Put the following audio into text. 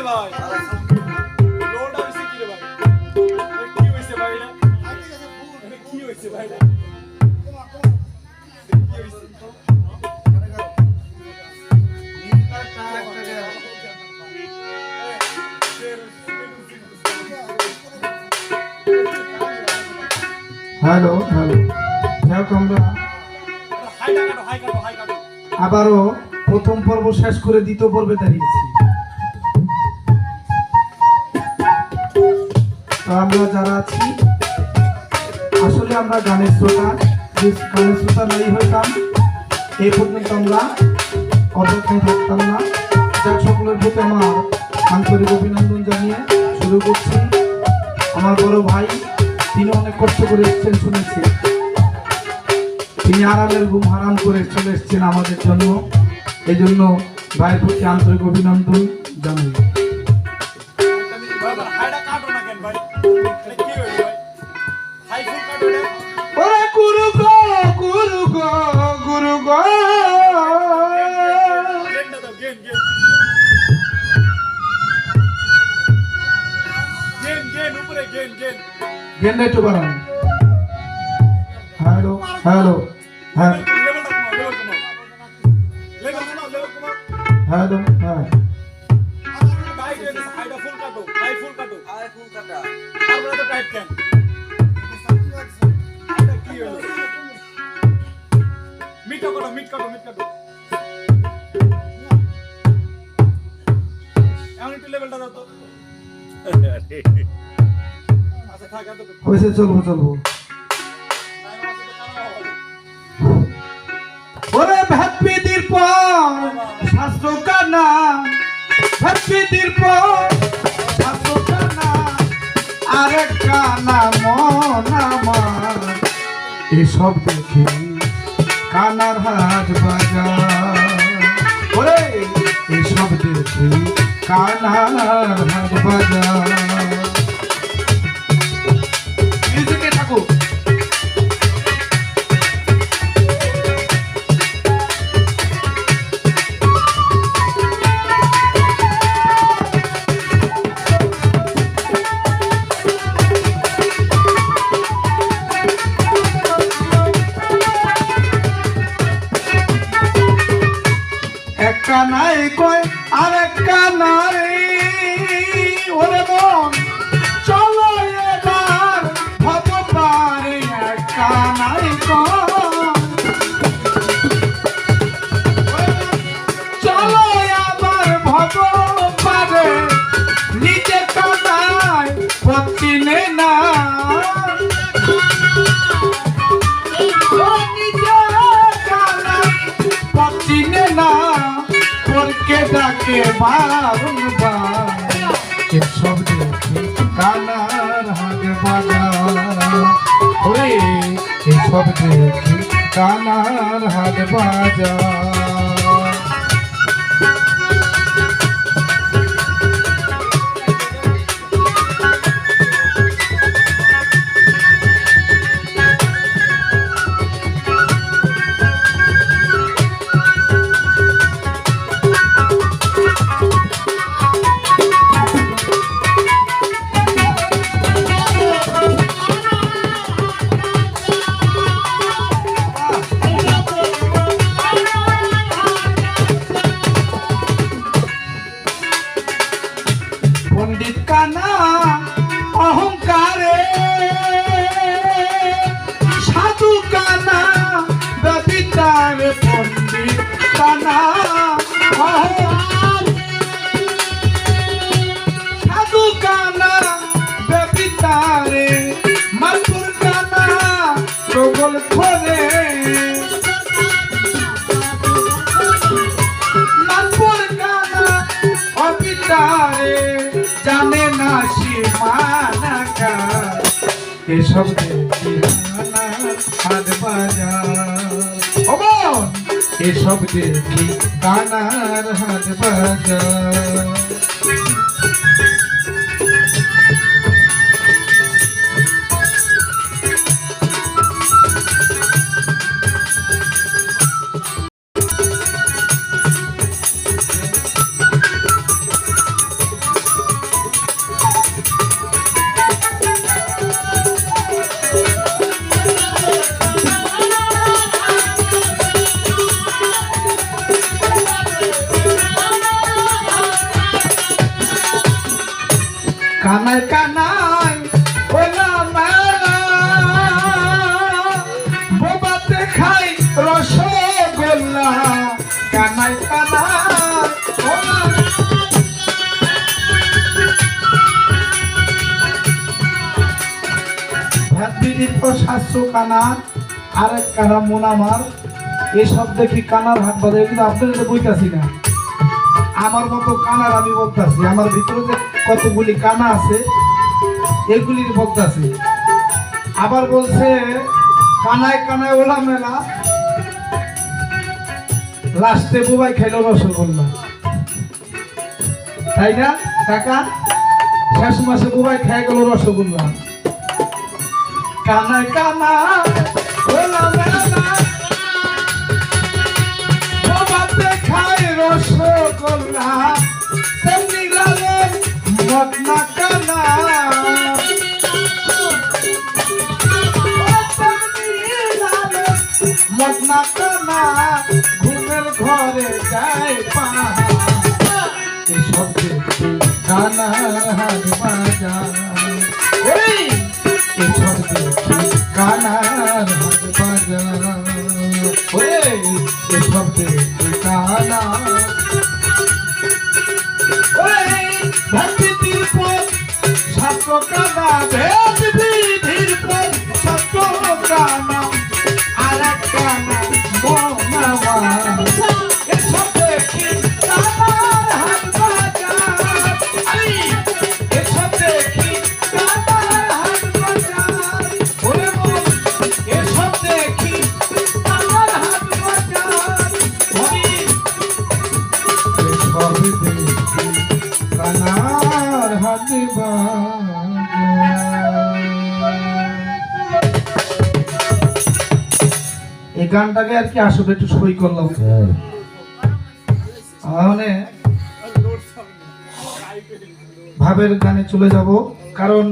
রে ভাই। লোড হইছে কি রে ভাই। এ কি হইছে ভাই এটা? এটা কি হইছে ভাই এটা? কি হইছে? হ্যালো হ্যালো যাই হোক আমরা আবারও প্রথম পর্ব শেষ করে দ্বিতীয় পর্বে দাঁড়িয়েছি। তো আমরা যারা আছি, আসলে আমরা গানের শ্রোতা, যে গানের শ্রোতা নাই হইতাম এই পর্যন্ত আমরা অপেক্ষায় থাকতাম না। যার সকলের প্রতি আমার আন্তরিক অভিনন্দন জানিয়ে শুরু করছি। আমার বড় ভাই, তিনি অনেক কষ্ট করে এসেছেন শুনেছি। তিনি আরামের ঘুম হারাম করে চলে এসেছেন আমাদের জন্য। এই জন্য ভাইয়ের প্রতি আন্তরিক অভিনন্দন জানাই। গেন্ডা একটু বাড়ান। হ্যালো হ্যালো হ্যাঁ। হ্যালো হ্যাঁ। মিট কাটো মিট কাটো মিট কাটো এমন একটু লেভেলটা দাও তো হয়েছে, চলবো চলবো। ওরে ভ্যাপিদির পর শাস্ত্র কানা ভ্যাপিদির পর শাস্ত্র কানা আরে কানা মন আমার। এসব দেখে কানার হাট বাজার। ওরে, এসব দেখে কানার হাট বাজার। মিউজিকে একটা নাই কয় আর একটা নাই ডাকে বারবার এসব দেখে কানার হাট বাজার ওরে এসব দেখি কানার হাত বাজার পণ্ডিত কানা অহংকারে। সাধু কানা ব্যবিচার পণ্ডিত কানা। হাট বাজার অমন এসব দেখি কানার হাত বাজার কানায় কানায় ওলা শাস্ত্র কানা আরেক কানা মোনামার এসব দেখি কানার হাট বাজারে কিন্তু আপনাদের বইতাছি না। আমার মতো কানার আমি বলতাছি, আমার ভিতরে যে কতগুলি কানা আছে, এগুলির বলতাছি আবার বলছে, কানায় কানায় ওলা মেলা লাস্টে বুবাই খাইল রসগোল্লা। তাই না, কাকা? শেষ মাসে বুবাই খাই গেল রসগোল্লা। কানায় কানা ওলা মেলা মটনা কানা ঘুমের ঘরে যায় পা এসব দেখি কানা হাত বাজা এসব কানার হাত বাজা এসব দেখি কানা ওরে ভক্তি পর ছাত্র কানা ভেদ বিধির পর ছাত্র কানা গানটাকে আর কি আসলে একটু সই করলাম। তাহলে ভাবের গানে চলে যাব কারণ